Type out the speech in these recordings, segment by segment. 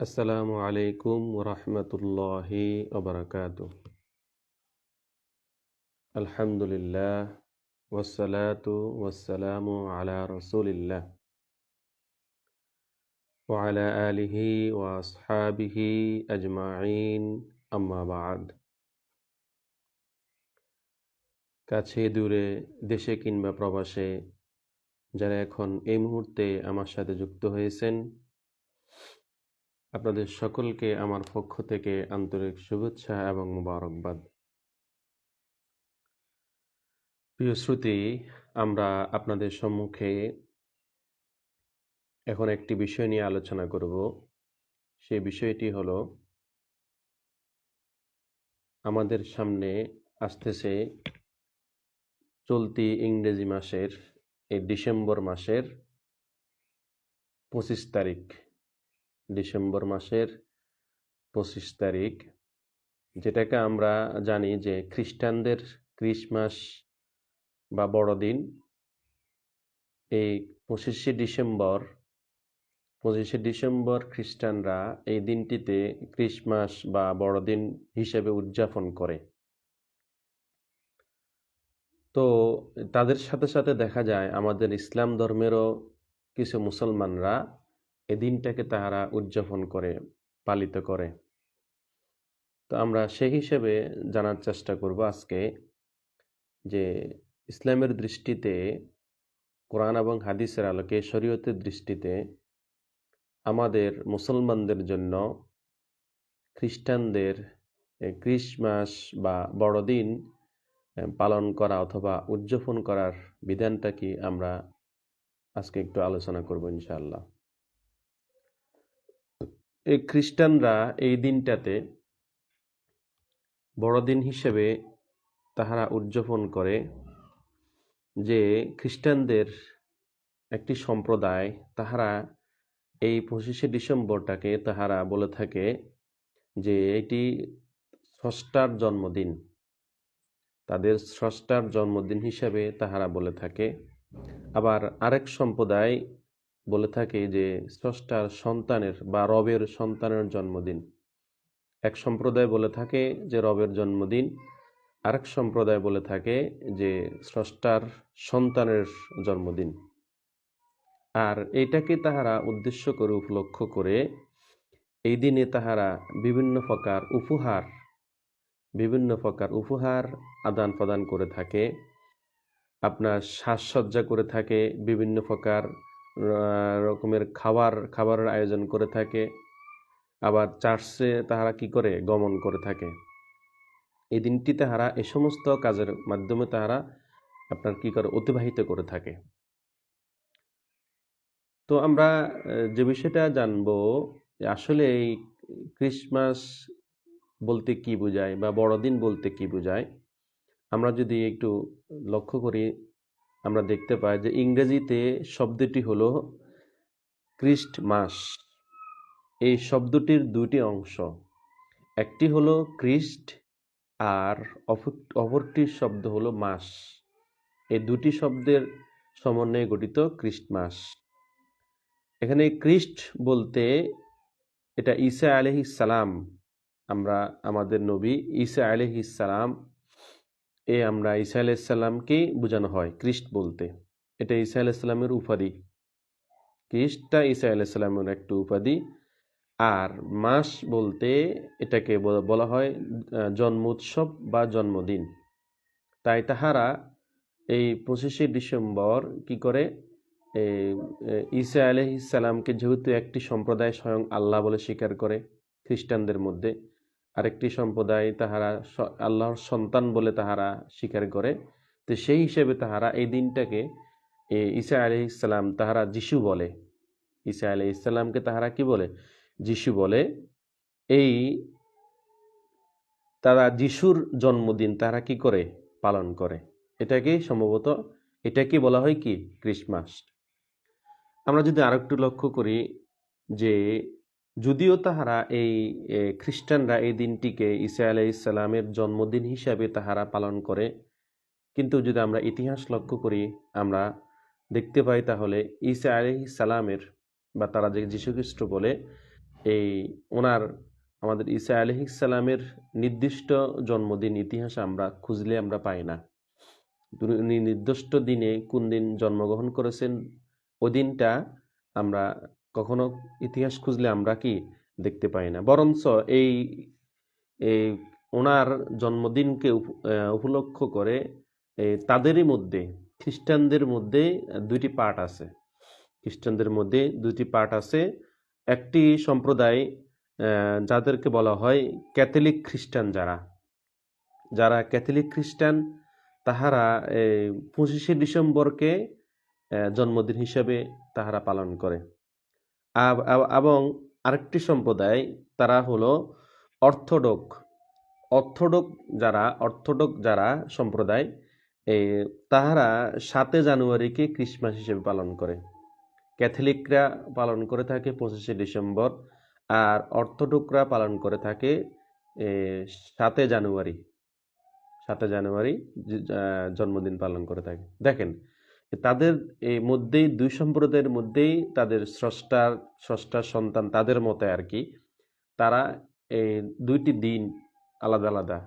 আসসালামু আলাইকুম ওরহমতুল্লাহি ওবরাকাত আলহামদুলিল্লাহ ওয়াসসালাতু ওয়াসসালামু আলা রসুলিল্লাহ। ওয়ালা আলিহি ওয়াসহাবিহি আজমাইন, আম্মা বাদ। কাছে দূরে, দেশে কিংবা প্রবাসে, যারা এখন এই মুহূর্তে আমার সাথে যুক্ত হয়েছেন আপনাদের সকলকে আমার পক্ষ থেকে আন্তরিক শুভেচ্ছা এবং মুবারকবাদ। প্রিয় শ্রুতি, আমরা আপনাদের সম্মুখে এখন একটি বিষয় নিয়ে আলোচনা করব। সেই বিষয়টি হলো, আমাদের সামনে আসতেছে চলতি ইংরেজি মাসের, এই ডিসেম্বর মাসের পঁচিশ তারিখ। ডিসেম্বর মাসের পঁচিশ তারিখ, যেটাকে আমরা জানি যে খ্রিস্টানদের ক্রিসমাস বা বড়দিন। এই পঁচিশে ডিসেম্বর পঁচিশে ডিসেম্বর খ্রিস্টানরা এই দিনটিতে ক্রিসমাস বা বড়দিন হিসেবে উদযাপন করে। তো তাদের সাথে সাথে দেখা যায় আমাদের ইসলাম ধর্মেরও কিছু মুসলমানরা এই দিনটাকে তাহারা উদযাপন করে, পালিত করে। তো আমরা সেই হিসেবে জানার চেষ্টা করব আজকে যে ইসলামের দৃষ্টিতে, কোরআন এবং হাদিসের আলোকে, শরীয়তের দৃষ্টিতে আমাদের মুসলমানদের জন্য খ্রিস্টানদের ক্রিসমাস বা বড়দিন পালন করা অথবা উদযাপন করার বিধানটা কি আমরা আজকে একটু আলোচনা করব ইনশাআল্লাহ। এই খ্রিস্টানরা এই দিনটাতে বড়দিন হিসেবে তাহারা উদযাপন করে যে খ্রিস্টানদের একটি সম্প্রদায়, তাহারা এই পঁচিশে ডিসেম্বরটাকে তাহারা বলে থাকে যে এটি স্রষ্টার জন্মদিন। তাদের স্রষ্টার জন্মদিন হিসাবে তাহারা বলে থাকে। আবার আরেক সম্প্রদায় বলে থাকে যে, স্রষ্টার সন্তানের বা রবের সন্তানের জন্মদিন। এক সম্প্রদায় বলে থাকে যে, রবের জন্মদিন। আরেক সম্প্রদায় বলে থাকে যে, স্রষ্টার সন্তানের জন্মদিন। আর এইটাকে তাহারা উদ্দেশ্য করে, উপলক্ষ করে এই দিনে তাহারা বিভিন্ন প্রকার উপহার, বিভিন্ন প্রকার উপহার আদান প্রদান করে থাকে। আপনার সাজসজ্জা করে থাকে, বিভিন্ন প্রকার রকমের খাবার, খাবারের আয়োজন করে থাকে। আবার চার্চে তাহারা কি করে? গমন করে থাকে। এই দিনটি তাহারা এই সমস্ত কাজের মাধ্যমে তাহারা আপনার কি করে? অতিবাহিত করে থাকে। তো আমরা যে বিষয়টা জানব আসলে এই ক্রিসমাস বলতে কি বোঝায় বা বড়দিন বলতে কি বোঝায়, আমরা যদি একটু লক্ষ্য করি আমরা দেখতে পাই যে ইংরেজিতে শব্দটি হল ক্রিস্ট মাস। এই শব্দটির দুটি অংশ, একটি হলো ক্রিস্ট আর অপরটি শব্দ হলো মাস। এই দুটি শব্দের সমন্বয়ে গঠিত খ্রিস্টমাস এখানে ক্রিস্ট বলতে এটা ঈসা আলহ সালাম, আমরা, আমাদের নবী ঈসা আলহ সালাম এ আমরা ঈসা আলাইসাল্লামকেই বোঝানো হয় খ্রিস্ট বলতে। এটা ঈসা আলাইসাল্লামের উপাধি। খ্রিস্টটা ঈসা আলাইসাল্লামের একটু উপাধি। আর মাস বলতে এটাকে বলা হয় জন্ম উৎসব বা জন্মদিন। তাই তাহারা এই পঁচিশে ডিসেম্বর কি করে? ঈসা আলহ ইসালামকে যেহেতু একটি সম্প্রদায় স্বয়ং আল্লাহ বলে স্বীকার করে খ্রিস্টানদের মধ্যে আরেকটি সম্প্রদায় তাহারা আল্লাহর সন্তান বলে তাহারা স্বীকার করে। তো সেই হিসেবে তাহারা এই দিনটাকে ঈসা আলি ইসলাম তাহারা যিশু বলে। ঈসা আলি ইসলামকে তাহারা কি বলে? যিশু বলে, এই তারা যিশুর জন্মদিন তারা কি করে? পালন করে। এটাকে সম্ভবত, এটাকে বলা হয় কি? ক্রিসমাস। আমরা যদি আরেকটু লক্ষ্য করি যে যদিও তাহারা এই খ্রিস্টানরা এই দিনটিকে ইসা আলাই ইসলামের জন্মদিন হিসাবে তাহারা পালন করে, কিন্তু যদি আমরা ইতিহাস লক্ষ্য করি, আমরা দেখতে পাই তাহলে ঈসা আলি সালামের বা তারা যে যীশুখ্রিস্ট বলে, এই ওনার, আমাদের ঈসা আলহিসাল্লামের নির্দিষ্ট জন্মদিন ইতিহাস আমরা খুঁজলে আমরা পাই না। উনি নির্দিষ্ট দিনে কোন দিন জন্মগ্রহণ করেছেন, ওই দিনটা আমরা কখনো ইতিহাস খুঁজলে আমরা কি দেখতে পাই না? বরঞ্চ এই এই ওনার জন্মদিনকে উপ- উপলক্ষ করে তাদেরই মধ্যে, খ্রিস্টানদের মধ্যে দুইটি পার্ট আছে। খ্রিস্টানদের মধ্যে দুইটি পার্ট আছে। একটি সম্প্রদায় যাদেরকে বলা হয় ক্যাথলিক খ্রিস্টান যারা। যারা ক্যাথলিক খ্রিস্টান, তাহারা পঁচিশে ডিসেম্বরকে জন্মদিন হিসেবে তাহারা পালন করে। এবং আরেকটি সম্প্রদায় তারা হলো অর্থোডক। অর্থোডক যারা অর্থোডক যারা সম্প্রদায় তাহারা সাতে জানুয়ারিকে ক্রিসমাস হিসেবে পালন করে। ক্যাথলিকরা পালন করে থাকে পঁচিশে ডিসেম্বর আর অর্থোডকরা পালন করে থাকে সাতে জানুয়ারি। সাতে জানুয়ারি জন্মদিন পালন করে থাকে। দেখেন তাদের এই মধ্যেই, দুই সম্প্রদায়ের মধ্যেই তাদের স্রষ্টার স্রষ্টার সন্তান তাদের মতে আর কি। তারা এই দুইটি দিন আলাদা আলাদা,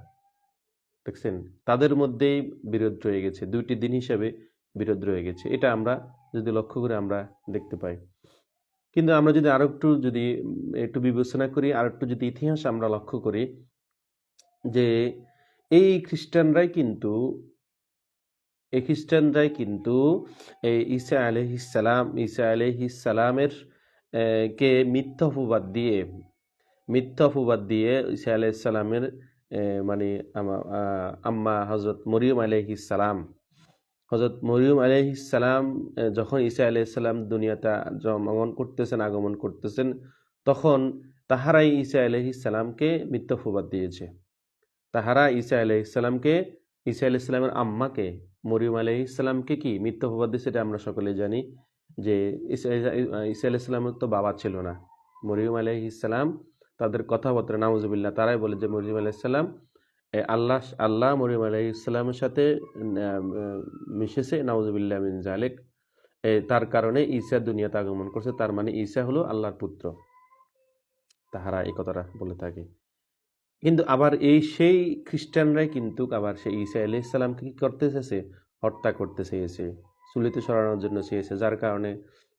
দেখছেন? তাদের মধ্যেই বিরোধ রয়ে গেছে, দুইটি দিন হিসেবে বিরোধ রয়ে গেছে। এটা আমরা যদি লক্ষ্য করে আমরা দেখতে পাই। কিন্তু আমরা যদি আরও একটু যদি, একটু বিবেচনা করি আর একটু যদি ইতিহাস আমরা লক্ষ্য করি যে, এই খ্রিস্টানরাই কিন্তু এই খ্রিস্টানরাই কিন্তু এই ঈসা আলহিসাল্লাম ঈসা আলহিসাল্লামের কে মিথ্যা অপবাদ দিয়ে মিথ্যা অপবাদ দিয়ে ঈসা আলাইসাল্লামের মানে আমা- আম্মা হজরত মরিয়ম আলাইহিসালাম হজরত মরিয়ম আলাইহিসালাম আহ, যখন ঈসা আলাইসাল্লাম দুনিয়াতে জন্মগ্রহণ করতেছেন আগমন করতেছেন তখন তাহারাই ঈসা আলাইহিসালামকে মিথ্যা অপবাদ দিয়েছে। তাহারা ঈসা আলাইহিসালামকে ঈসা আলাইহিসালামের আম্মাকে মরিয়ম আলাইহিসালামকে কি মিথ্যা অপবাদ দিয়েছে এটা আমরা সকলে জানি যে ঈসা ঈসা আলাইহিসালামের তো বাবা ছিল না। মরিয়ম আলাইহিসালাম তাদের কথাবার্তা নাউজুবিল্লাহ তারাই বলে যে মরিয়ম আলাইহিসাল্লাম এ, আল্লাহ আল্লাহ মরিয়ম আলাইহিসালামের সাথে মিশেছে নাউজুবিল্লাহ মিন জালেক তার কারণে ঈসা দুনিয়াতে আগমন করছে তার মানে ঈসা হলো আল্লাহর পুত্র। তাহারা এই কথাটা বলে থাকে। কিন্তু আবার এই সেই খ্রিস্টানরাই কিন্তু আবার সেই ঈসা আলি ইসলামকে কী করতে চেয়েছে? হত্যা করতে চেয়েছে। চুলিতে সরানোর জন্য চেয়েছে। যার কারণে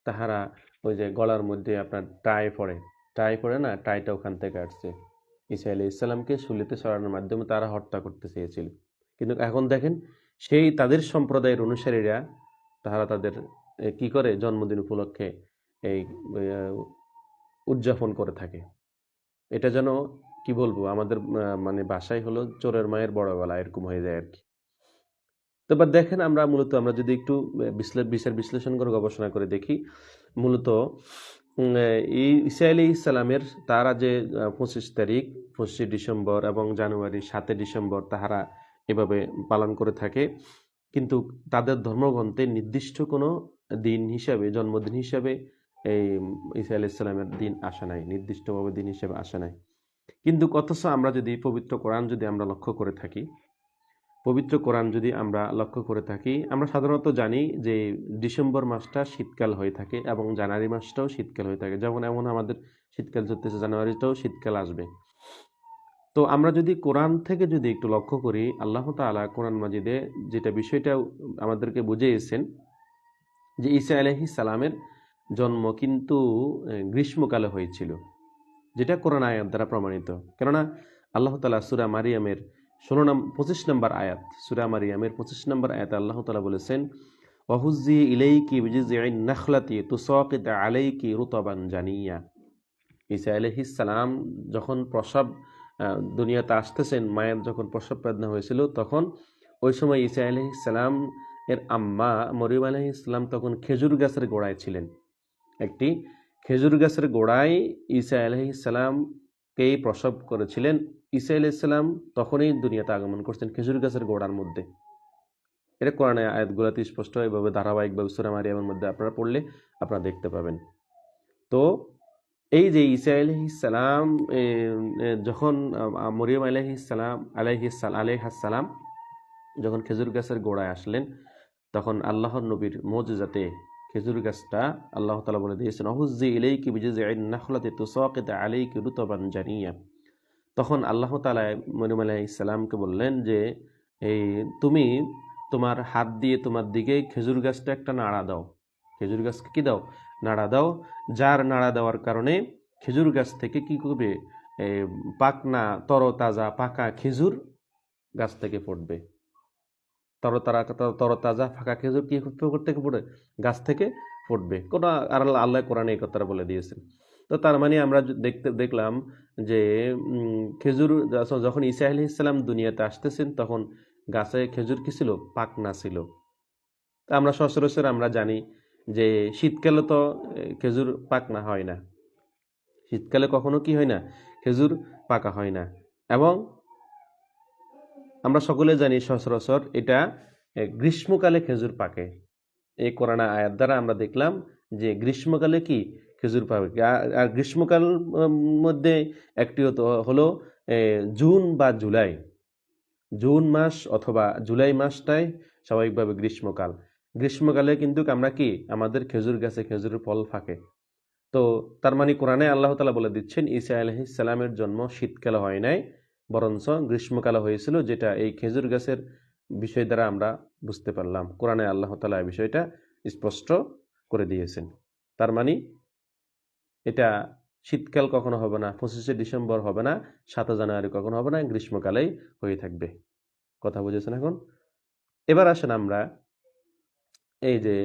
তাহারা ওই যে গলার মধ্যে আপনার টাই পড়ে। টাই পড়ে না, টাইটা ওখান থেকে আসছে। ঈসা আলি ইসলামকে চুলিতে সরানোর মাধ্যমে তারা হত্যা করতে চেয়েছিল। কিন্তু এখন দেখেন, সেই তাদের সম্প্রদায়ের অনুসারীরা তাহারা তাদের কি করে? জন্মদিন উপলক্ষে এই উদযাপন করে থাকে। এটা যেন কি বলব? আমাদের মানে বাসায় হলো চোরের মায়ের বড় গলা এরকম হয়ে যায় আর কি তো দেখেন আমরা মূলত, আমরা যদি একটু বিচার বিশ্লেষণ করে, গবেষণা করে দেখি, মূলত এই ঈসা আলী ইসলামের তারা যে পঁচিশ তারিখ, পঁচিশে ডিসেম্বর এবং জানুয়ারি সাতে ডিসেম্বর তাহারা এভাবে পালন করে থাকে। কিন্তু তাদের ধর্মগ্রন্থে নির্দিষ্ট কোনো দিন হিসাবে, জন্মদিন হিসাবে এই, ঈসা আলি ইসলামের দিন আসা নাই, নির্দিষ্টভাবে দিন হিসাবে আসা নাই। কিন্তু অথচ আমরা যদি পবিত্র কোরআন যদি আমরা লক্ষ্য করে থাকি, পবিত্র কোরআন যদি আমরা লক্ষ্য করে থাকি, আমরা সাধারণত জানি যে ডিসেম্বর মাসটা শীতকাল হয়ে থাকে এবং জানুয়ারি মাসটাও শীতকাল হয়ে থাকে। যেমন এমন আমাদের শীতকাল চলতেছে, জানুয়ারিতেও শীতকাল আসবে। তো আমরা যদি কোরআন থেকে যদি একটু লক্ষ্য করি, আল্লাহ তাআলা কোরআন মাজিদে যেটা বিষয়টা আমাদেরকে বুঝিয়েছেন যে ঈসা আলহি সালামের জন্ম কিন্তু গ্রীষ্মকালে হয়েছিল। যেটা কোরআন আয়াত দ্বারা প্রমাণিত। কেননা আল্লাহ তালা সুরা মারিয়ামের ষোলো নাম, পঁচিশ নম্বর আয়াত, সুরা মারিয়ামের পঁচিশ নম্বর আয়াত আল্লাহ তালা বলেছেন ওহুজি ইলাইকি বিজিআইন নাখলাতি তুসাকিত আলাইকি রুতবান জানিয়া। আলাইহিস সালাম যখন প্রসব দুনিয়াতে আসতেছেন, মায়ের যখন প্রসব বেদনা হয়েছিল, তখন ওই সময় আলাইহিস সালাম এর আম্মা মরিয়ম আলাইহিস সালাম তখন খেজুর গাছের গোড়ায় ছিলেন। একটি খেজুর গাছের গোড়ায় ঈসা আলাইহিস সালামকেই প্রসব করেছিলেন? ঈসা আলাইহিস সালাম তখনই দুনিয়াতে আগমন করছেন খেজুর গাছের গোড়ার মধ্যে। এটা কোরআনে আয়াতগুলোতে স্পষ্ট, এভাবে ধারাবাহিকভাবে সুরা মারিয়ামের মধ্যে আপনারা পড়লে আপনারা দেখতে পাবেন। তো এই যে ঈসা আলহিসাল্লাম যখন মরিয়ম আলহিসাল্লাম আলহিসাল আলহাসাল্লাম যখন খেজুর গাছের গোড়ায় আসলেন, তখন আল্লাহর নবীর মোজজাতে খেজুর গাছটা আল্লাহ তালা বলে দিয়েছেন অহুজি ইলাইকি বিজুজিন নাখলাতে তুসাকিত আলাইকি রুতবান জানিয়া। তখন আল্লাহ তালা মরিম আলাহ ইসলামকে বললেন যে, এই তুমি তোমার হাত দিয়ে তোমার দিকে খেজুর গাছটা একটা নাড়া দাও। খেজুর গাছকে কি দাও? নাড়া দাও, যার নাড়া দেওয়ার কারণে খেজুর গাছ থেকে কি করবে? পাকনা তরতাজা পাকা খেজুর গাছ থেকে পড়বে। তরতারা তরতাজা, ফাঁকা খেজুর কি থেকে পড়ে? গাছ থেকে ফুটবে কোনো আর আল্লাহ- কোরআনে এই কথাটা বলে দিয়েছেন। তো তার মানে আমরা দেখতে, দেখলাম যে খেজুর যখন- ইসা আলি ইসলাম দুনিয়াতে আসতেছেন, তখন গাছে খেজুর কী ছিল? পাক না ছিল। তা আমরা সচরাচর আমরা জানি যে, শীতকালে তো খেজুর পাক না হয় না। শীতকালে কখনো কি হয় না? খেজুর পাকা হয় না। এবং আমরা সকলে জানি সচরাচর এটা গ্রীষ্মকালে খেজুর পাকে। এই কোরআন আয়াত দ্বারা আমরা দেখলাম যে গ্রীষ্মকালে কি? খেজুর পাবে। আর- গ্রীষ্মকাল মধ্যে একটি হলো জুন বা জুলাই। জুন মাস অথবা জুলাই মাসটাই স্বাভাবিকভাবে গ্রীষ্মকাল। গ্রীষ্মকালে কিন্তু আমরা কি? আমাদের খেজুর গাছে খেজুরের ফল ফাঁকে। তো তার মানে কোরআনে আল্লাহ তালা বলে দিচ্ছেন, ঈসা আলহিসাল্লামের জন্ম শীতকালে হয় নাই। বরঞ্চ গ্রীষ্মকালে হয়েছিল যেটা এই খেজুর গাছের বিষয় দ্বারা আমরা বুঝতে পারলাম। কোরআনে আল্লাহ তালা এই বিষয়টা স্পষ্ট করে দিয়েছেন। তার মানে এটা শীতকাল কখনো হবে না, পঁচিশে ডিসেম্বর হবে না, সাতই জানুয়ারি কখনো হবে না, গ্রীষ্মকালেই হয়ে থাকবে। কথা বুঝেছেন এখন? এবার আসেন আমরা এই যে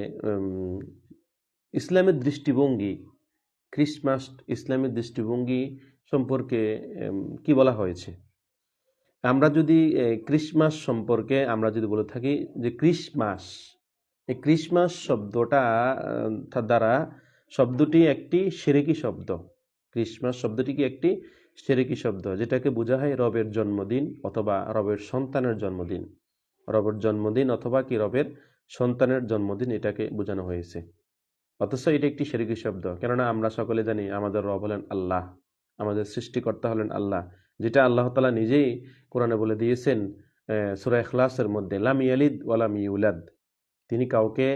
ইসলামের দৃষ্টিভঙ্গি, খ্রিস্টমাস ইসলামের দৃষ্টিভঙ্গি সম্পর্কে কি বলা হয়েছে? আমরা যদি ক্রিসমাস সম্পর্কে আমরা যদি বলে থাকি যে ক্রিসমাস এই ক্রিসমাস শব্দটা দ্বারা শব্দটি একটি সেরেকি শব্দ। ক্রিসমাস শব্দটি কি একটি সেরেকি শব্দ? যেটাকে বোঝা হয় রবের জন্মদিন অথবা রবের সন্তানের জন্মদিন। রবের জন্মদিন অথবা কি রবের সন্তানের জন্মদিন এটাকে বোঝানো হয়েছে। অথচ এটা একটি সেরেকি শব্দ। কেননা আমরা সকলে জানি আমাদের রব হলেন আল্লাহ, আমাদের সৃষ্টিকর্তা হলেন আল্লাহ। যেটা আল্লাহ তালা নিজেই কোরআনে বলে দিয়েছেন সুরা এখলাসের মধ্যে, লাম ইয়ালিদ ওয়ালাম ইউলাদ। তিনি কাউকে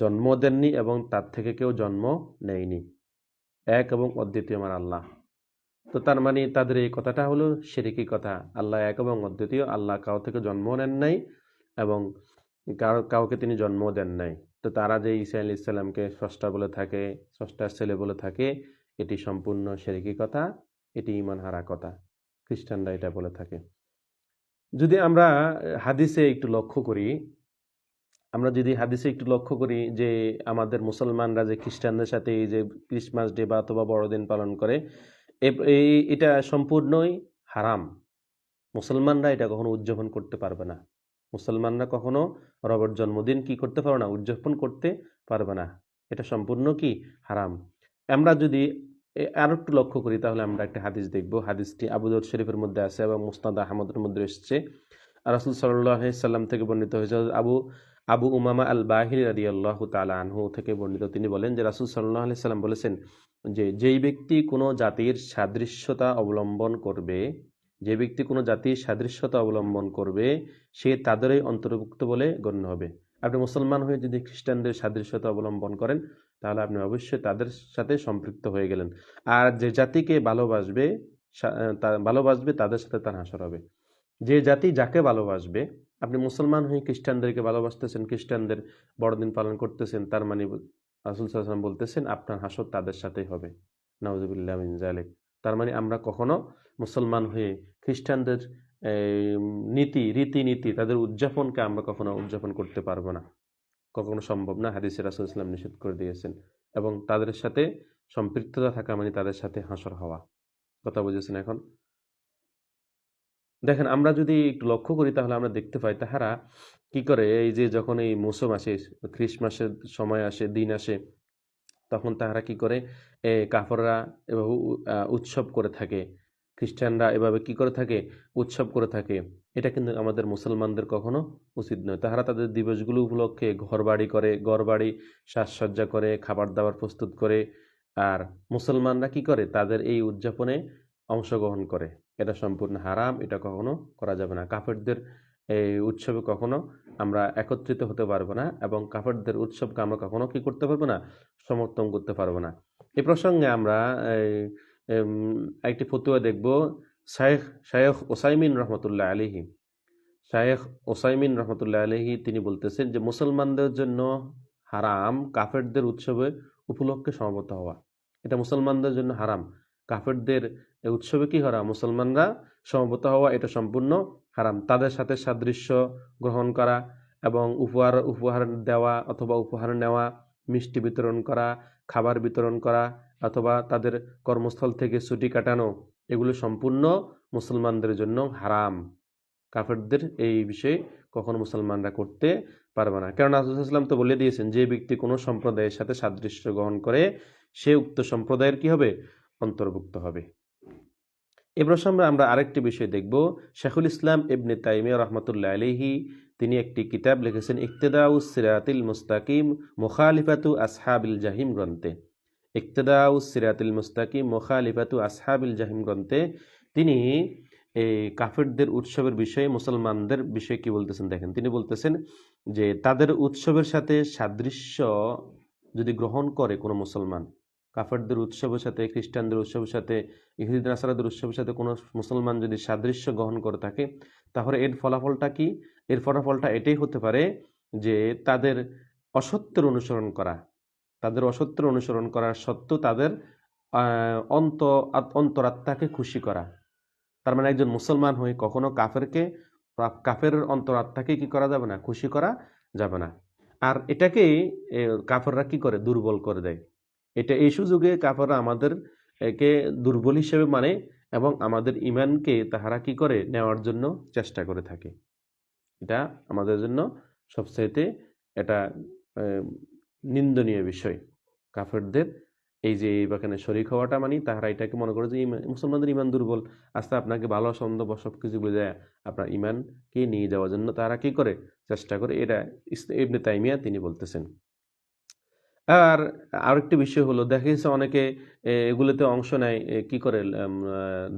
জন্ম দেননি এবং তার থেকে কেউ জন্ম নেয়নি। এক এবং অদ্বিতীয় আমার আল্লাহ। তো তার মানে তাদের এই কথাটা হলো সেরেকি কথা। আল্লাহ এক এবং অদ্বিতীয়, আল্লাহ কাউ থেকে জন্ম নেন নাই এবং কাউকে তিনি জন্ম দেন নাই। তো তারা যে ঈসা আলি ইসলামকে স্রষ্টা বলে থাকে, স্রষ্টার ছেলে বলে থাকে, এটি সম্পূর্ণ সেরেকি কথা, এটি ইমান হারা কথা। খ্রিস্টানরা এটা বলে থাকে। যদি আমরা হাদিসে একটু লক্ষ্য করি, আমরা যদি হাদিসে একটু লক্ষ্য করি যে আমাদের মুসলমানরা যে খ্রিস্টানদের সাথে এই যে ক্রিসমাস ডে বা অথবা বড়দিন পালন করে এই এটা সম্পূর্ণই হারাম। মুসলমানরা এটা কখনো উদযাপন করতে পারবে না। মুসলমানরা কখনো রবের জন্মদিন কি করতে পারবে না, উদযাপন করতে পারবে না। এটা সম্পূর্ণ কি? হারাম। আমরা যদি আরও একটু লক্ষ্য করি, তাহলে আমরা একটা হাদিস দেখব। হাদিসটি আবুদর শরীফের মধ্যে আছে এবং মুস্তাদ আহমদের মধ্যে এসেছে। রাসুল সাল্লাহ সাল্লাম থেকে বর্ণিত হয়েছে আবু আবু উমামা আল বাহির রাদি আল্লাহ তালা আনহু থেকে বর্ণিত। তিনি বলেন যে, রাসুল সাল্লাহ আলি সাল্লাম বলেছেন যে, যেই ব্যক্তি কোনো জাতির সাদৃশ্যতা অবলম্বন করবে, যে ব্যক্তি কোনো জাতির সাদৃশ্যতা অবলম্বন করবে, সে তাদেরই অন্তর্ভুক্ত বলে গণ্য হবে। আপনি মুসলমান হয়ে যদি খ্রিস্টানদের সাদৃশ্যতা অবলম্বন করেন তাহলে আপনি অবশ্যই তাদের সাথে সম্পৃক্ত হয়ে গেলেন। আর যে জাতিকে ভালোবাসবে ভালোবাসবে তাদের সাথে তার হাসর হবে। যে জাতি যাকে ভালোবাসবে, আপনি মুসলমান হয়ে খ্রিস্টানদেরকে ভালোবাসতেছেন, খ্রিস্টানদের বড়দিন পালন করতেছেন, তার মানে রাসুল সাল্লাম বলতেছেন, আপনার হাসর তাদের সাথেই হবে। নওয়াজুবিল্লাহ জালেক তার মানে আমরা কখনো মুসলমান হয়ে খ্রিস্টানদের নীতি, রীতিনীতি, তাদের উদযাপনকে আমরা কখনো উদযাপন করতে পারব না। কখনো সম্ভব না, হাদিসে রাসুল ইসলাম নিষেধ করে দিয়েছেন এবং তাদের সাথে সম্পৃক্ততা থাকা মানে তাদের সাথে হাসর হওয়া। কথা বুঝেছেন এখন? দেখেন, আমরা যদি একটু লক্ষ্য করি তাহলে আমরা দেখতে পাই তাহারা কি করে, এই যে যখন এই মৌসুম আসে, খ্রিসমাসের সময় আসে, দিন আসে, তখন তাহারা কি করে, এ কাফররা এভাবে উৎসব করে থাকে। খ্রিস্টানরা এভাবে কি করে থাকে, উৎসব করে থাকে। এটা কিন্তু আমাদের মুসলমানদের কখনো উচিত নয়। তাহারা তাদের দিবসগুলো উপলক্ষে ঘর বাড়ি করে ঘর বাড়ি সাজসজ্জা করে, খাবার দাবার প্রস্তুত করে। আর মুসলমানরা কি করে? তাদের এই উদযাপনে অংশগ্রহণ করে। এটা সম্পূর্ণ হারাম, এটা কখনো করা যাবে না। কাফেরদের এই উৎসবে কখনো আমরা একত্রিত হতে পারব না এবং কাফেরদের উৎসবকে আমরা কখনো কি করতে পারব না? সমর্থন করতে পারব না। এ প্রসঙ্গে আমরা একটি ফতুয়া দেখব। শায়েখ শায়েখ ওসাইমিন রহমতুল্লাহ আলিহি শায়েখ ওসাইমিন রহমতুল্লাহ আলহি তিনি বলতেছেন যে, মুসলমানদের জন্য হারাম কাফেরদের উৎসবে উপলক্ষে সমবেত হওয়া। এটা মুসলমানদের জন্য হারাম। কাফেরদের উৎসবে কি হারাম? মুসলমানরা সমবেত হওয়া, এটা সম্পূর্ণ হারাম। তাদের সাথে সাদৃশ্য গ্রহণ করা এবং উপহার উপহার দেওয়া অথবা উপহার নেওয়া, মিষ্টি বিতরণ করা, খাবার বিতরণ করা অথবা তাদের কর্মস্থল থেকে ছুটি কাটানো, এগুলো সম্পূর্ণ মুসলমানদের জন্য হারাম। কাফেরদের এই বিষয়ে কখনো মুসলমানরা করতে পারবে না। কারণ আসলাম তো বলে দিয়েছেন, যে ব্যক্তি কোনো সম্প্রদায়ের সাথে সাদৃশ্য গ্রহণ করে, সে উক্ত সম্প্রদায়ের কি হবে? অন্তর্ভুক্ত হবে। এ প্রসঙ্গে আমরা আরেকটি বিষয় দেখব। শেখুল ইসলাম ইবনে তাইমিয়া রহমতুল্লাহ আলহি তিনি একটি কিতাব লিখেছেন ইকতেদাউ সিরাতিল মুস্তাকিম মুখালিফাতু আসহাবিল জাহিম গ্রন্থে। ইকতেদাউ সিরাতিল মুস্তাকিম মুখালিফাতু আসহাবিল জাহিম গ্রন্থে তিনি এই কাফেরদের উৎসবের বিষয়ে, মুসলমানদের বিষয়ে কি বলতেছেন দেখেন? তিনি বলতেছেন যে, তাদের উৎসবের সাথে সাদৃশ্য যদি গ্রহণ করে কোনো মুসলমান, কাফেরদের উৎসবের সাথে, খ্রিস্টানদের উৎসবের সাথে ইহুদি নাসারাদের উৎসবের সাথে কোনো মুসলমান যদি সাদৃশ্য গ্রহণ করে থাকে, তাহলে এর ফলাফলটা কি? এর ফলাফলটা এটাই হতে পারে যে, তাদের অসত্যের অনুসরণ করা তাদের অসত্যের অনুসরণ করার সত্ত্বেও তাদের অন্ত অন্তরাত্মাকে খুশি করা। তার মানে একজন মুসলমান হয়ে কখনো কাফেরকে কাফের অন্তরাত্মাকে কি করা যাবে না? খুশি করা যাবে না। আর এটাকেই এ, কাফেররা কি করে? দুর্বল করে দেয়। এটা এই সুযোগে কাফেররা আমাদের একে দুর্বল হিসেবে মানে এবং আমাদের ইমানকে তাহারা কি করে? নেওয়ার জন্য চেষ্টা করে থাকে। এটা আমাদের জন্য সবচাইতে এটা নিন্দনীয় বিষয়। কাফেরদের এই যে এখানে শরিক হওয়াটা মানে তাহারা এটাকে মনে করে যে মুসলমানদের ইমান দুর্বল, আস্তে আপনাকে ভালো সন্দ সব কিছু বলে যায়। আপনার ইমানকে নিয়ে যাওয়ার জন্য তারা কি করে? চেষ্টা করে। এটা ইবনে তাইমিয়া তিনি বলতেছেন। আর আরেকটি বিষয় হলো, দেখা গেছে অনেকে এগুলোতে অংশ নেয়। কি করে?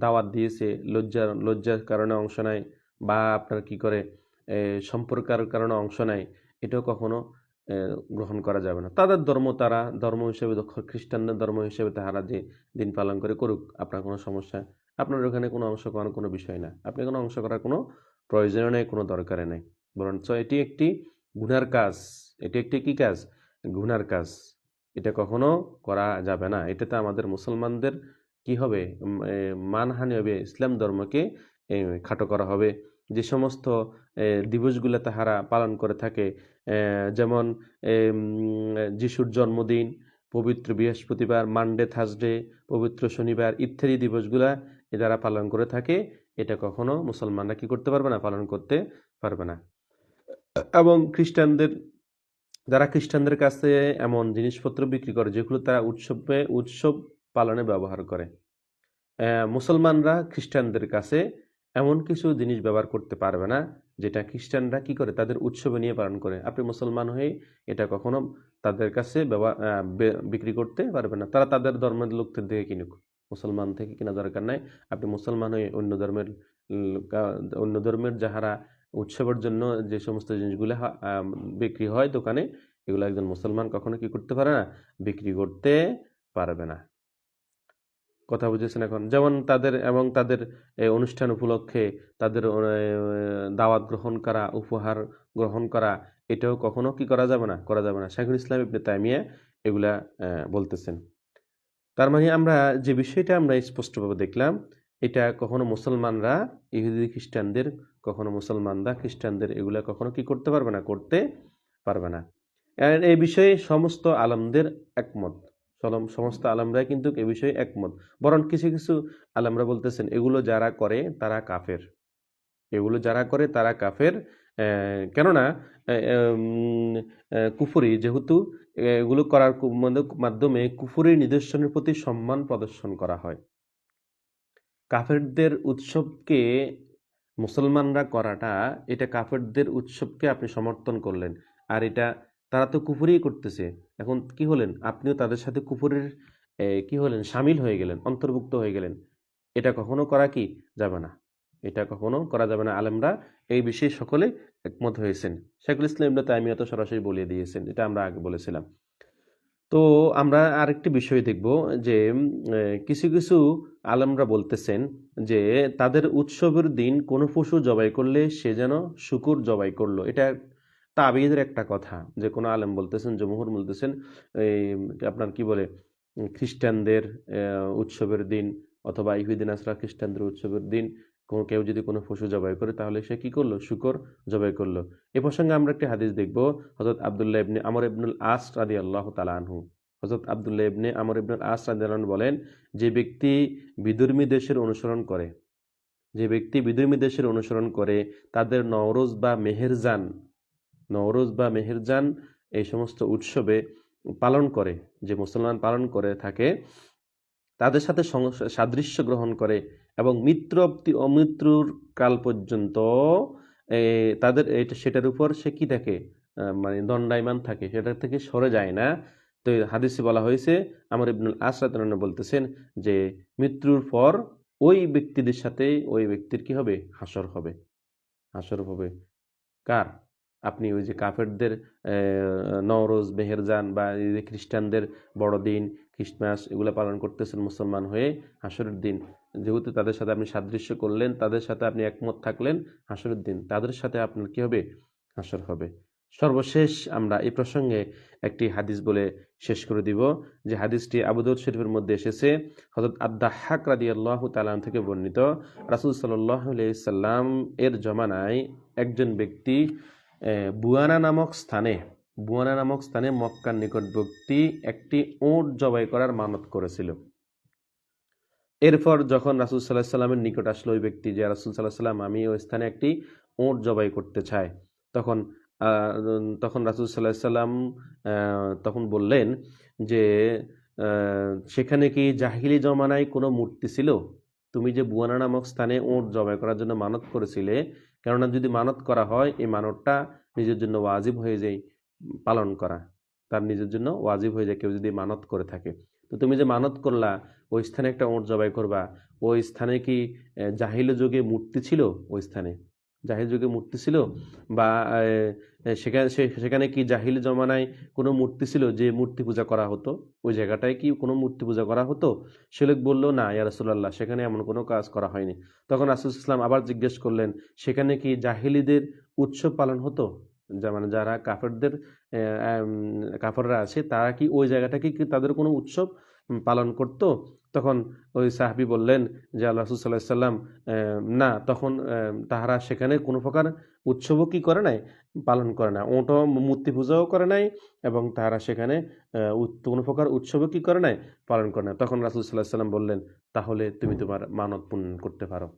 দাওয়াত দিয়েছে, লজ্জার লজ্জার কারণে অংশ নেয় বা আপনার কি করে? সম্পর্কের কারণে অংশ নেয়। এটাও কখনো গ্রহণ করা যাবে না। তাদের ধর্ম তারা, ধর্ম হিসেবে খ্রিস্টানদের ধর্ম হিসেবে তাহারা যে দিন পালন করে করুক, আপনার কোনো সমস্যা, আপনার ওখানে কোনো অংশ করার কোনো বিষয় না। আপনি কোনো অংশ করার কোনো প্রয়োজন নেই, কোনো দরকারে নেই। বরঞ্চ এটি একটি গুনার কাজ। এটি একটি কি কাজ? গুনার কাজ। এটা কখনো করা যাবে না। এটাতে আমাদের মুসলমানদের কি হবে? মানহানি হবে। ইসলাম ধর্মকে খাটো করা হবে। যে সমস্ত দিবসগুলো তাহারা পালন করে থাকে যেমন যিশুর জন্মদিন, পবিত্র বৃহস্পতিবার, মানডে, থার্সডে, পবিত্র শনিবার ইত্যাদি দিবসগুলা এ যারা পালন করে থাকে। এটা কখনো মুসলমানরা কি করতে পারবে না, পালন করতে পারবে না। এবং খ্রিস্টানদের, যারা খ্রিস্টানদের কাছে এমন জিনিসপত্র বিক্রি করে, যেগুলো তারা উৎসবে, উৎসব পালনে ব্যবহার করে। মুসলমানরা খ্রিস্টানদের কাছে এমন কিছু জিনিস ব্যবহার করতে পারবে না, যেটা খ্রিস্টানরা কি করে? তাদের উৎসবে নিয়ে পালন করে। আপনি মুসলমান হয়ে এটা কখনো তাদের কাছে ব্যবহার বিক্রি করতে পারবে না। তারা তাদের ধর্মের লোকদের থেকে কিনুক। মুসলমান থেকে কেনা দরকার নাই। আপনি মুসলমান হয়ে অন্য ধর্মের অন্য ধর্মের যাহারা উৎসবের জন্য যে সমস্ত জিনিসগুলো বিক্রি হয় দোকানে, এগুলো একজন মুসলমান কখনো কি করতে পারে না? বিক্রি করতে পারবে না। কথা বুঝেছেন এখন। যেমন তাদের এবং তাদের অনুষ্ঠান উপলক্ষে তাদের দাওয়াত গ্রহণ করা, উপহার গ্রহণ করা, এটাও কখনো কি করা যাবে না? করা যাবে না। শাইখুল ইসলাম ইবনে তাইমিয়া এগুলা বলতেছেন। তার মানে আমরা যে বিষয়টা আমরা স্পষ্টভাবে দেখলাম, এটা কখনো মুসলমানরা, ইহুদি খ্রিস্টানদের, কখনো মুসলমানরা খ্রিস্টানদের এগুলা কখনো কি করতে পারবে না? করতে পারবে না। এই বিষয়ে সমস্ত আলমদের একমত। সলম- সমস্ত আলমরাই কিন্তু এ বিষয়ে একমত। বরং কিছু কিছু আলমরা বলতেছেন, এগুলো যারা করে, তারা কাফের। এগুলো যারা করে, তারা কাফের। কেননা কুফরি যেহেতু, এগুলো করার মাধ্যমে কুফুরের নিদর্শনের প্রতি সম্মান প্রদর্শন করা হয়। কাফেরদের উৎসবকে মুসলমানরা করাটা, এটা কাফেরদের উৎসবকে আপনি সমর্থন করলেন। আর এটা তারা তো কুফুরি করতেছে। এখন কি হলেন? আপনিও তাদের সাথে কুফুরের কি হলেন? সামিল হয়ে গেলেন, অন্তর্ভুক্ত হয়ে গেলেন। এটা কখনো করা কি যাবে না? এটা কখনো করা যাবে না। আলেমরা এই বিষয়ে সকলে একমত হয়েছেন। শেখুল ইসলাম ইবনে তাইমিয়া তো সরাসরি বলিয়ে দিয়েছেন, এটা আমরা আগে বলেছিলাম। তো আমরা আরেকটি বিষয় দেখব যে কিছু কিছু আলেমরা বলতেছেন যে, তাদের উৎসবের দিন কোনো পশু জবাই করলে সে যেন শুকুর জবাই করল। এটা তাবিদের একটা কথা। যে কোনো আলেম বলতেছেন, জমহুর বলতেছেন, এই আপনার কি বলে, খ্রিস্টানদের উৎসবের দিন অথবা ইহুদিন আসরা খ্রিস্টানদের উৎসবের দিন কেউ যদি কোনো পশু জবাই করে, তাহলে সে কি করল? শুকর জবাই করল। এ প্রসঙ্গে আমরা একটি হাদিস দেখব হজরত আবদুল্লাহ ইবনে আমর ইবনুল আস রাদি আল্লাহ তালানহু হজরত আবদুল্লাহ ইবনে আমর ইবনুল আস রাদি বলেন, যে ব্যক্তি বিধর্মী দেশের অনুসরণ করে, যে ব্যক্তি বিধর্মী দেশের অনুসরণ করে, তাদের নওরোজ বা মেহেরজান নওরোজ বা মেহেরজান এই সমস্ত উৎসবে পালন করে, যে মুসলমান পালন করে থাকে, তাদের সাথে সাদৃশ্য গ্রহণ করে এবং মিত্র অমৃত্যুর কাল পর্যন্ত তাদের এটা সেটার উপর সে কি থাকে মানে দণ্ডায়মান থাকে, সেটা থেকে সরে যায় না। তো হাদিসে বলা হয়েছে, আমার ইবনুল আসরাত বলতেছেন যে, মৃত্যুর পর ওই ব্যক্তিদের সাথে ওই ব্যক্তির কি হবে? হাসর হবে। হাসর হবে। কার? আপনি ওই যে কাফেরদের নওরোজ মেহেরজান বা এই যে খ্রিস্টানদের বড়দিন, খ্রিস্টমাস এগুলো পালন করতেছেন মুসলমান হয়ে হাসরের দিন। যেহেতু তাদের সাথে আপনি সাদৃশ্য করলেন, তাদের সাথে আপনি একমত থাকলেন হাসরের দিন। তাদের সাথে আপনার কি হবে? হাসর হবে। সর্বশেষ আমরা এই প্রসঙ্গে একটি হাদিস বলে শেষ করে দিব। যে হাদিসটি আবুদৌদ শরীফের মধ্যে এসেছে। হজরত আদাহাক রাদি আল্লাহ তালাম থেকে বর্ণিত। রাসুল সাল্লাহ সাল্লাম এর জমানায় একজন ব্যক্তি বুয়ানা নামক স্থানে, বুয়ানা নামক স্থানে মক্কার নিকটবর্তী একটি ওঁট জবাই করার মানত করেছিল। এরপর যখন রাসুল সাল্লাহ সাল্লামের নিকট আসলো ওই ব্যক্তি যে রাসুল সাল্লাহ সাল্লাম, আমি ওই স্থানে একটি ওঁট জবাই করতে চাই। তখন তখন রাসুল সাল্লাহ সাল্লাম তখন বললেন যে সেখানে কি জাহিলি জমানায় কোনো মূর্তি ছিল? তুমি যে বুয়ানা নামক স্থানে ওঁট জবাই করার জন্য মানত করেছিলে কেননা যদি মানত করা হয়, এই মানতটা নিজের জন্য ওয়াজিব হয়ে যায় পালন করা। তার নিজের জন্য ওয়াজিব হয়ে যায় কেউ যদি মানত করে থাকে। তো তুমি যে মানত করলা, ওই স্থানে একটা ওঁট জবাই করবা, ওই স্থানে কি জাহিল যুগে মূর্তি ছিল? ওই স্থানে। জাহিল যুগে মূর্তি ছিল? বা সেখানে সেখানে কি জাহিল জমানায় কোনো মূর্তি ছিল যে মূর্তি পূজা করা হতো? ওই জায়গাটায় কি কোনো মূর্তি পূজা করা হতো? সে লোক বলল, না, ইয়া রাসূলুল্লাহ, সেখানে এমন কোনো কাজ করা হয়নি। তখন রাসূল ইসলাম আবার জিজ্ঞেস করলেন, সেখানে কি জাহিলিদের উৎসব পালন হতো? মানে যারা কাফেরদের কাফেররা আছে, তারা কি ওই জায়গাটাকে কি তাদের কোনো উৎসব পালন করতো? তখন ওই সাহাবি বললেন যে, আল্লাহ সাল্লাম না, তখন তাহারা সেখানে কোনো প্রকার উৎসবও কি করে নাই? পালন করে না। ওটো মূর্তি পূজাও করে নাই এবং তারা সেখানে কোনো প্রকার উৎসবও কি করে নাই? পালন করে না। তখন রাসুল সাল্লাহ সাল্লাম বললেন তাহলে তুমি তোমার মানত পূর্ণ করতে পারো।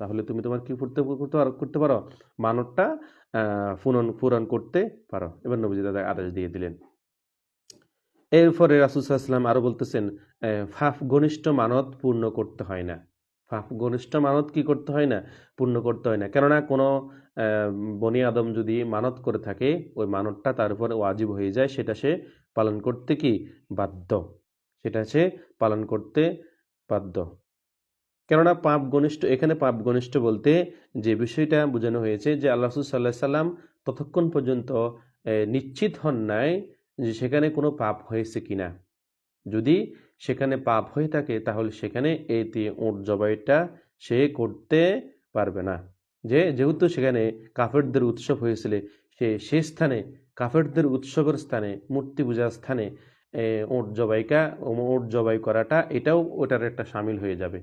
তাহলে তুমি তোমার কি করতে করতে পারো করতে পারো? মানতটা পূরণ পূরণ করতে পারো। এবার নবীজি দাদা আদেশ দিয়ে দিলেন। এরপরে রাসুলসাল্লাম আরও বলতেছেন ফাফ ঘনিষ্ঠ মানত পূর্ণ করতে হয় না। ফাফ ঘনিষ্ঠ মানত কি করতে হয় না? পূর্ণ করতে হয় না। কেননা কোনো বনি আদম যদি মানত করে থাকে, ওই মানতটা তার উপরে ওয়াজিব হয়ে যায়, সেটা সে পালন করতে কি বাধ্য? সেটা সে পালন করতে বাধ্য। কেননা পাপ ঘনিষ্ঠ, এখানে পাপ ঘনিষ্ঠ বলতে যে বিষয়টা বোঝানো হয়েছে যে আল্লাহ সাল্লাহ সাল্লাম ততক্ষণ পর্যন্ত নিশ্চিত হন নাই যে সেখানে কোনো পাপ হয়েছে কিনা। যদি সেখানে পাপ হয়ে থাকে, তাহলে সেখানে এই দিয়ে ওঁট জবাইটা সে করতে পারবে না। যে যেহেতু সেখানে কাফেরদের উৎসব হয়েছিল, সে সে স্থানে, কাফেরদের উৎসবের স্থানে, মূর্তি পূজার স্থানে ওট জবাইকা, ওট জবাই করাটা, এটাও ওটার একটা সামিল হয়ে যাবে।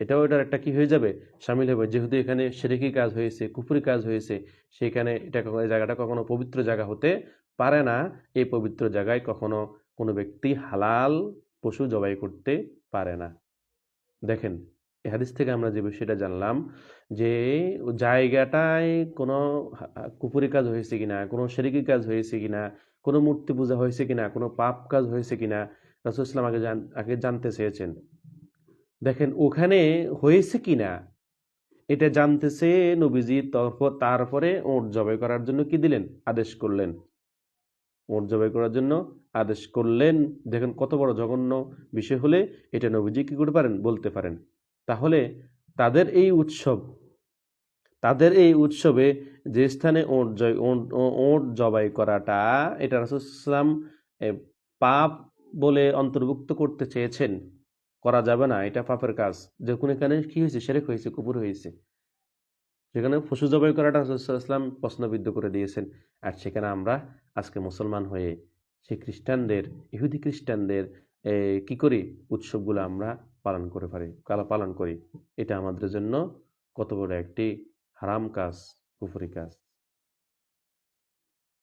এটাও এটার একটা কি হয়ে যাবে? সামিল হবে। যেহেতু এখানে সেরেকি কাজ হয়েছে কুপুরি কাজ হয়েছে, সেখানে এটা জায়গাটা কখনো পবিত্র জায়গা হতে পারে না। এই পবিত্র জায়গায় কখনো কোনো ব্যক্তি হালাল পশু জবাই করতে পারে না। দেখেন এই হাদিস থেকে আমরা যে বিষয়টা জানলাম যে জায়গাটায় কোনো কুপুরি কাজ হয়েছে কিনা, কোনো সেরেকি কাজ হয়েছে কিনা, কোনো মূর্তি পূজা হয়েছে কিনা, কোনো পাপ কাজ হয়েছে কিনা, রাসূল ইসলাম আগে জান, আগে জানতে চেয়েছেন। দেখেন, ওখানে হয়েছে কিনা, এটা জানতেছে নবীজি তারপর তারপরে ওট জবাই করার জন্য কি দিলেন? আদেশ করলেন। ওট জবাই করার জন্য আদেশ করলেন। দেখেন, কত বড় জঘন্য বিষয় হলে এটা নবীজি কি করতে পারেন? বলতে পারেন। তাহলে তাদের এই উৎসব তাদের এই উৎসবে যে স্থানে ওঁট জয়, ওঁট জবাই করাটা, এটা রাসুলাম পাপ বলে অন্তর্ভুক্ত করতে চেয়েছেন। করা যাবে না, এটা পাপের কাজ। যখন এখানে কি হয়েছে? সেরেক হয়েছে, কুপুর হয়েছে। সেখানে পশু জবাই করাটা রাসুলাম প্রশ্নবিদ্ধ করে দিয়েছেন। আর সেখানে আমরা আজকে মুসলমান হয়ে সেই খ্রিস্টানদের, ইহুদি খ্রিস্টানদের কি করি? উৎসবগুলো আমরা পালন করে পারি কালা পালন করি। এটা আমাদের জন্য কত বড় একটি হারাম কাজ, কুফরি কাজ।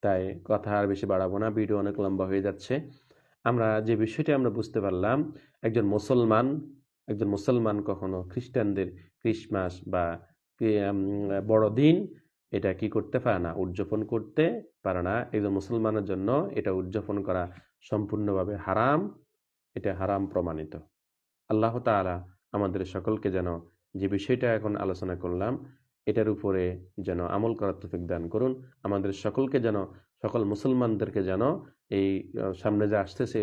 তাই কথা আর বেশি বাড়াবো না, ভিডিও অনেক লম্বা হয়ে যাচ্ছে। আমরা যে বিষয়টি আমরা বুঝতে পারলাম, একজন মুসলমান একজন মুসলমান কখনো খ্রিস্টানদের ক্রিসমাস বা বড়দিন এটা কি করতে পারে না, উদযাপন করতে পারে না। একজন মুসলমানের জন্য এটা উদযাপন করা সম্পূর্ণভাবে হারাম, এটা হারাম প্রমাণিত। আল্লাহ তাআলা আমাদের সকলকে যেন যে বিষয়টা এখন আলোচনা করলাম এটার উপরে যেন আমল করার তফিক দান করুন। আমাদের সকলকে যেন, সকল মুসলমানদেরকে যেন এই সামনে যে আসতেছে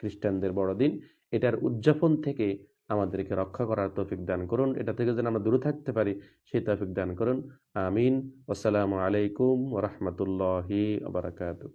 খ্রিস্টানদের বড়দিন, এটার উদযাপন থেকে আমাদেরকে রক্ষা করার তৌফিক দান করুন। এটা থেকে যেন আমরা দূরে থাকতে পারি, সেই তৌফিক দান করুন। আমিন। আসসালামু আলাইকুম ওরহমতুল্লাহি বারাকাতু